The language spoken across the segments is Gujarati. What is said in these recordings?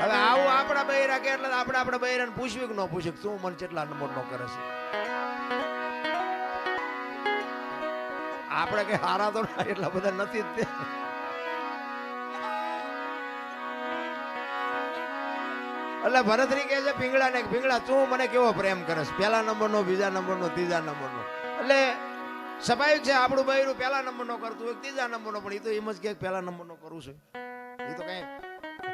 હવે આવું આપણા બૈરા કે એટલે આપણે આપણા બૈરાને પૂછવી કે ન પૂછ્યું તું મને કેટલા નંબર નો કરે છે? આપણે કે હારા તો એટલા બધા નથી જ એટલે ભરતરી કહે છે પીંગળા ને પીંગળા તું મને કેવો પ્રેમ કરસ પહેલા નંબરનો, બીજા નંબરનો, ત્રીજા નંબરનો. એટલે સ્વાભાવિક છે, આપણું બૈરું પહેલા નંબરનો કરતું હોય ત્રીજા નંબરનો, પણ એ તો એમ જ કે પહેલા નંબરનો કરું છું. એ તો કઈ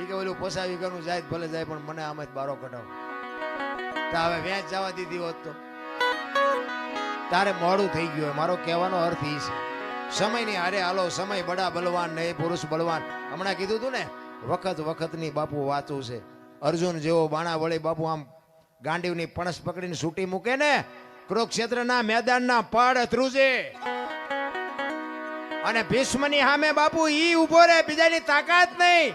એ કે ઓલું પસાવી ગયું જાય ભલે જાય, પણ મને આમાં બારો કઢાવ. તો વેચ જવા દીધી હોત તો. તારે મોડું થઈ ગયું મારો કહેવાનો અર્થ એ છે. સમયની હારે હાલો, સમય બડા બલવાન ને પુરુષ બળવાન હમણાં કીધું તું ને, વખત વખતની બાપુ વાતું છે. અર્જુન જેવો બાણા વળી બાપુ આમ ગાંડીવની પણસ પકડીને સૂટી મૂકે ને, કુરુક્ષેત્રના મેદાનના પડ ધ્રુજે. અને ભીષ્મની સામે બાપુ ઈ ઊભો રહે, બીજાની તાકાત નહીં.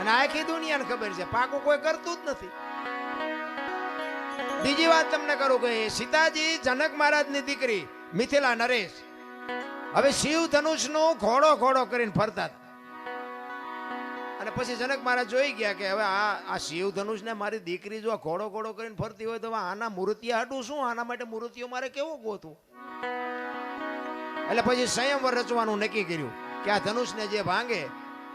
અને આખી દુનિયાને ખબર છે. પાકું કોઈ કરતું જ નથી. બીજી વાત તમને કરું કે સીતાજી જનક મહારાજની દીકરી મિથિલા નરેશ. હવે શિવ ધનુષનું ઘોડો ઘોડો કરીને ફરતા અને પછી જનક મહારાજ જોઈ ગયા કે હવે આ આ શિવ ધનુષને મારી દીકરી જો ઘોડો ઘોડો કરીને ફરતી હોય તો આના મૂર્તિયા હાટું શું? આના માટે મૂર્તિઓ મારે કેવું ગોતું એટલે પછી સંયમ રચવાનું નક્કી કર્યું કે આ ધનુષને જે ભાંગે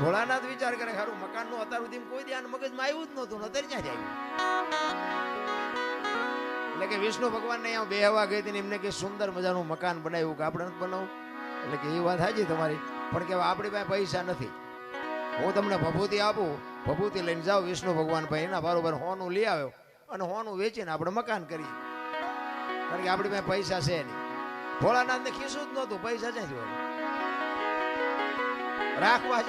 ભોળાનાથ વિચાર કરે ખારું મકાનનું અત્યાર સુધી કોઈ ધ્યાન મગજમાં આવ્યું જ નહોતું અત્યારે ક્યાં જાય? એટલે કે વિષ્ણુ ભગવાનને અહીંયા બેહવા ગઈ હતી એમને કે સુંદર મજાનું મકાન બનાવ્યું કે આપણે નથી બનાવવું? એટલે કે એ વાત હાજી તમારી, પણ કે આપણી પાસે પૈસા નથી. હું તમને ભભૂતિ આપું, ભભૂતિ લઈને જાઉં વિષ્ણુ ભગવાન ભાઈ એના બરોબર હોનું લઈ આવ્યો અને હોનું વેચીને આપણે મકાન કરીએ. કારણ કે આપણી પાસે પૈસા છે નહીં. ભોળાનાથને ખીસું જ નહોતું, પૈસા ક્યાંથી રાખવા જ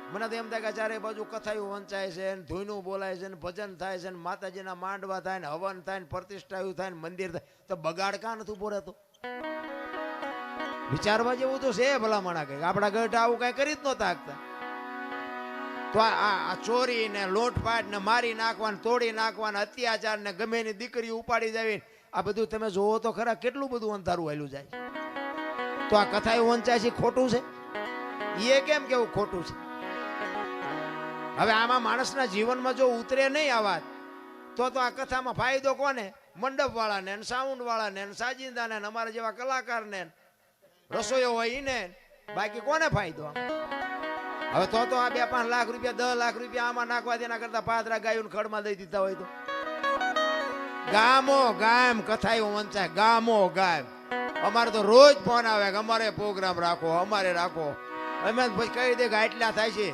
મને તો એમ થાય કે ચારે બાજુ કથાયું વંચાય છે ધૂનું બોલાય છે ભજન થાય છે માતાજીના માંડવા થાય ને હવન થાય ને પ્રતિષ્ઠાયું થાય ને મંદિર થાય. તો બગાડ કાં નથી ઊભો રહેતો? વિચારવા જેવું તો છે ભલા માણા કંઈક. આપણા ગઢ આવું કઈ કરી જ નહોતા આગતા તો આ ચોરી ને લોટપાટ ને મારી નાખવાને, તોડી નાખવા ને અત્યાચાર ને ગમે એની દીકરી ઉપાડી જાવી આ બધું તમે જોવો તો ખરા કેટલું બધું અંધારું આવેલું જાય તો આ કથા વંચાય છે ખોટું છે? એ કેમ કેવું ખોટું છે? હવે આમાં માણસના જીવનમાં જો ઉતરે નહીં આ વાત, તો તો આ કથામાં ફાયદો કોને? મંડપ વાળાને ને સાઉન્ડ વાળાને ને સાજિંદાને ને અમારા જેવા કલાકારને ને. હોય ઈને બાકી કોને ફાયદો હવે તો તો આ બે પાંચ લાખ રૂપિયા, દસ લાખ રૂપિયા આમાં નાખવા તેના કરતા પાદરા ગાયું ખડમાં દઈ દીધા હોય તો. ગામો ગામ કથાયું વંચાય, ગામો ગામ. અમારે તો રોજ ફોન આવે કે અમારે પ્રોગ્રામ રાખો, અમારે રાખો. અમે પછી કહી દે કે આટલા થાય છે.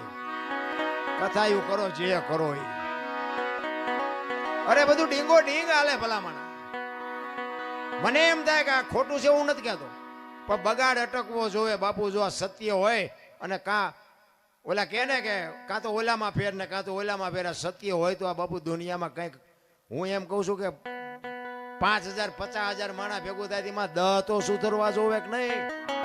કથાયું કરો, જે કરો એ. અરે, બધું ડીંગો ડીંગ હાલે ભલામણ. મને એમ થાય કે ખોટું છે, હું નથી કહેતો. પણ બગાડ અટકવો જોવે, બાપુ જો આ સત્ય હોય અને કાં ઓલા કહે ને કે કાં તો ઓલામાં ફેર ને કાં તો ઓલામાં ફેર સત્ય હોય તો આ બાપુ દુનિયામાં કંઈક હું એમ કહું છું કે પાંચ હજાર, પચાસ હજાર માણા ભેગું થાય તેમાં દહ તો સુધરવા જોવે કે નહીં?